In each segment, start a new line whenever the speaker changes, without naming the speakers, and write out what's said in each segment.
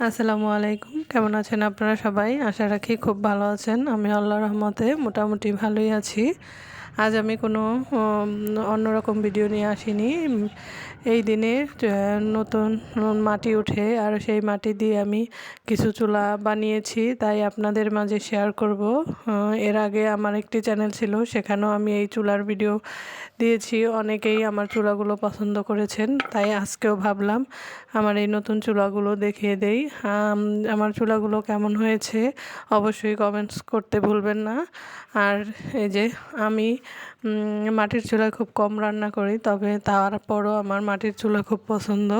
আসসালামু আলাইকুম। কেমন আছেন আপনারা সবাই? আশা রাখি খুব ভালো আছেন। আমি আল্লাহ রহমতে মোটামুটি ভালোই আছি। আজ আমি কোনো অন্যরকম ভিডিও নিয়ে আসিনি। এই দিনে নতুন মাটি উঠে আর সেই মাটি দিয়ে আমি কিছু চুলা বানিয়েছি, তাই আপনাদের মাঝে শেয়ার করব। এর আগে আমার একটি চ্যানেল ছিল, সেখানেও আমি এই চুলার ভিডিও দিয়েছি। অনেকেই আমার চুলাগুলো পছন্দ করেছেন, তাই আজকেও ভাবলাম আমার এই নতুন চুলাগুলো দেখিয়ে দেই। আমার চুলাগুলো কেমন হয়েছে অবশ্যই কমেন্টস করতে ভুলবেন না। আর এই যে আমি মাটির চুলায় খুব কম রান্না করি, তবে তারপরও আমার মাটির চুলা খুব পছন্দ।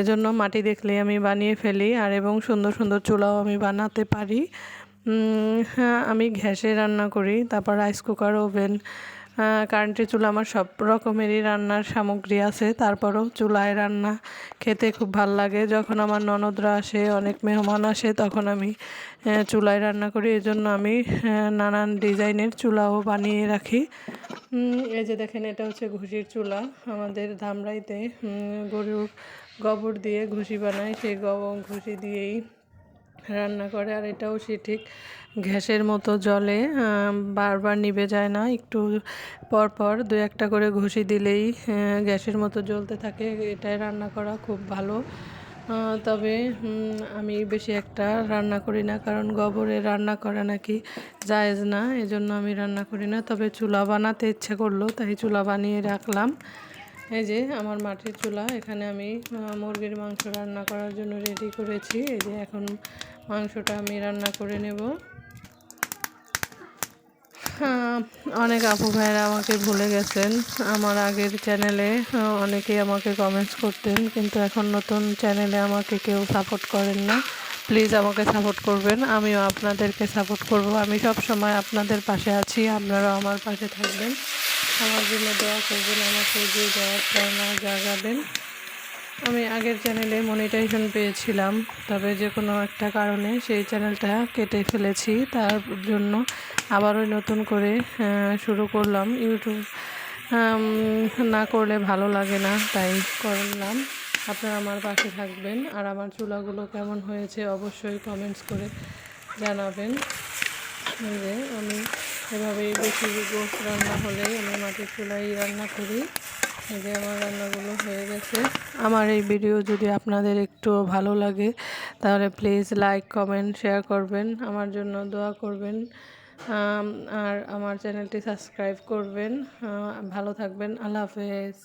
এজন্য মাটি দেখলেই আমি বানিয়ে ফেলি আর এবং সুন্দর সুন্দর চুলাও আমি বানাতে পারি। হ্যাঁ আমি গ্যাসে রান্না করি, তারপর রাইস কুকার ওভেন কারেন্টের চুলা আমার সব রকমেরই রান্নার সামগ্রী আছে। তারপরও চুলায় রান্না খেতে খুব ভালো লাগে। যখন আমার ননদরা আসে, অনেক মেহমান আসে, তখন আমি চুলায় রান্না করি। এজন্য আমি নানান ডিজাইনের চুলাও বানিয়ে রাখি। এই যে দেখেন, এটা হচ্ছে ঘুষির চুলা। আমাদের ধামরাইতে গরুর গোবর দিয়ে ঘুষি বানায়। সেই ঘুষি দিয়েই রান্না করে। আর এটাও সে ঠিক গ্যাসের মতো জলে বারবার নিভে যায় না। একটু পর পর দু একটা করে ঘুষি দিলেই গ্যাসের মতো জ্বলতে থাকে। এটাই রান্না করা খুব ভালো। তবে আমি বেশি একটা রান্না করি না, কারণ গোবরে রান্না করা নাকি জায়েজ না, এজন্য আমি রান্না করি না। তবে চুলা বানাতে ইচ্ছে করল, তাই চুলা বানিয়ে রাখলাম। এই যে, আমার মাটির চুলা, এখানে আমি মুরগির মাংস রান্না করার জন্য রেডি করেছি। এই যে, এখন মাংসটা আমি রান্না করে নেব। অনেক আপু ভাইয়েরা আমাকে ভুলে গেছেন। আমার আগের চ্যানেলে অনেকেই আমাকে কমেন্টস করতেন, কিন্তু এখন নতুন চ্যানেলে আমাকে কেউ সাপোর্ট করেন না। প্লিজ আমাকে সাপোর্ট করবেন, আমিও আপনাদেরকে সাপোর্ট করব। আমি সব সময় আপনাদের পাশে আছি, আপনারাও আমার পাশে থাকবেন। আমার জন্য দোয়া করবেন, আমাকে যে দেওয়ার প্রেরণা জাগাবেন আমি আগের চ্যানেলে মনিটাইজেশন পেয়েছিলাম, তবে যে কোনো একটা কারণে সেই চ্যানেলটা কেটে ফেলেছি। তার জন্য আবারও নতুন করে শুরু করলাম। ইউটিউব না করলে ভালো লাগে না, তাই করলাম। আপনারা আমার পাশে থাকবেন। আর আমার চুলাগুলো কেমন হয়েছে অবশ্যই কমেন্টস করে জানাবেন। যে আমি এভাবেই বেশি গোস রান্না হলেই আমি মাটির চুলাই রান্না করি। যে আমার রান্নাগুলো হয়ে গেছে। আমার এই ভিডিও যদি আপনাদের একটু ভালো লাগে, তাহলে প্লিজ লাইক, কমেন্ট, শেয়ার করবেন, আমার জন্য দোয়া করবেন। আর আমার চ্যানেলটি সাবস্ক্রাইব করবেন। ভালো থাকবেন। আল্লাহ হাফেজ।